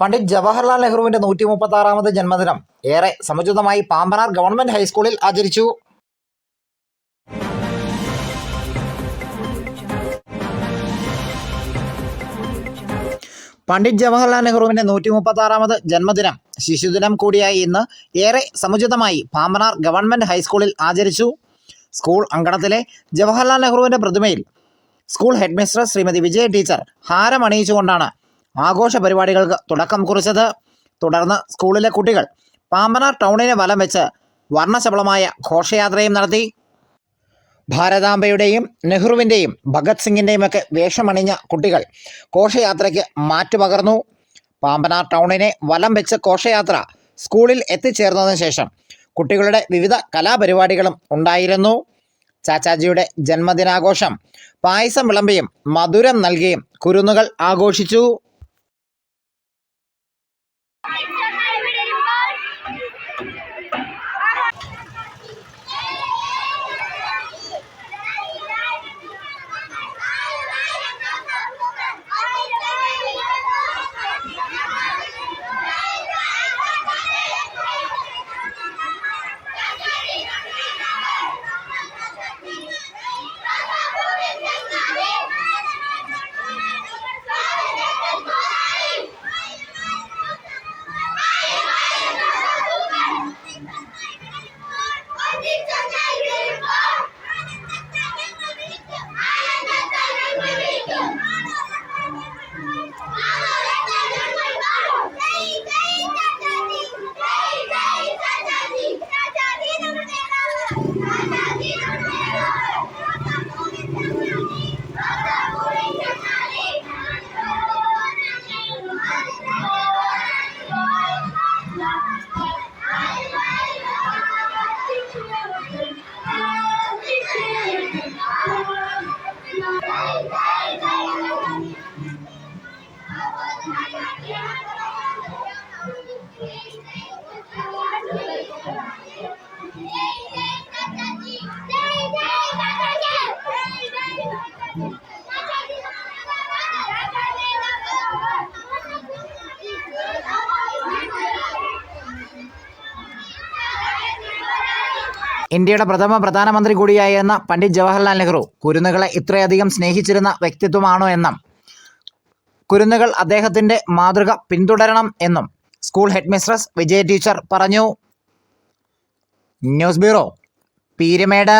പണ്ഡിറ്റ് ജവഹർലാൽ നെഹ്റുവിന്റെ നൂറ്റി മുപ്പത്തി ആറാമത് ജന്മദിനം ഏറെ സമുചിതമായി പാമ്പനാർ ഗവൺമെന്റ് ഹൈസ്കൂളിൽ ആചരിച്ചു. പണ്ഡിറ്റ് ജവഹർലാൽ നെഹ്റുവിന്റെ നൂറ്റി മുപ്പത്തി ആറാമത് ജന്മദിനം ശിശുദിനം കൂടിയായി ഇന്ന് ഏറെ സമുചിതമായി പാമ്പനാർ ഗവൺമെന്റ് ഹൈസ്കൂളിൽ ആചരിച്ചു. സ്കൂൾ അങ്കണത്തിലെ ജവഹർലാൽ നെഹ്റുവിന്റെ പ്രതിമയിൽ school headmistress Shrimati Vijaya teacher ഹാരമണിയിച്ചുകൊണ്ടാണ് ആഘോഷ പരിപാടികൾക്ക് തുടക്കം കുറിച്ചത് തുടർന്ന് സ്കൂളിലെ കുട്ടികൾ പാമ്പനാർ ടൗണിനെ വലം വെച്ച് വർണശബളമായ ഘോഷയാത്രയും നടത്തി. ഭാരതാംബയുടെയും നെഹ്റുവിന്റെയും ഭഗത് സിംഗിന്റെയും ഒക്കെ വേഷമണിഞ്ഞ കുട്ടികൾ ഘോഷയാത്രയ്ക്ക് മാറ്റുപകർന്നു പാമ്പനാർ ടൗണിനെ വലം വെച്ച് ഘോഷയാത്ര സ്കൂളിൽ എത്തിച്ചേർന്നതിന് ശേഷം കുട്ടികളുടെ വിവിധ കലാപരിപാടികളും ഉണ്ടായിരുന്നു. ചാച്ചാജിയുടെ ജന്മദിനാഘോഷം പായസം വിളമ്പിയും മധുരം നൽകിയും കുരുന്നുകൾ ആഘോഷിച്ചു. ഇന്ത്യയുടെ പ്രഥമ പ്രധാനമന്ത്രി കൂടിയായിരുന്ന പണ്ഡിറ്റ് ജവഹർലാൽ നെഹ്റു കുരുന്നുകളെ ഇത്രയധികം സ്നേഹിച്ചിരുന്ന വ്യക്തിത്വമാണോ എന്നും കുരുന്നുകൾ അദ്ദേഹത്തിന്റെ മാതൃക പിന്തുടരണം എന്നും സ്കൂൾ ഹെഡ്മിസ്ട്രസ് വിജയ ടീച്ചർ പറഞ്ഞു. News bureau Peerumedu.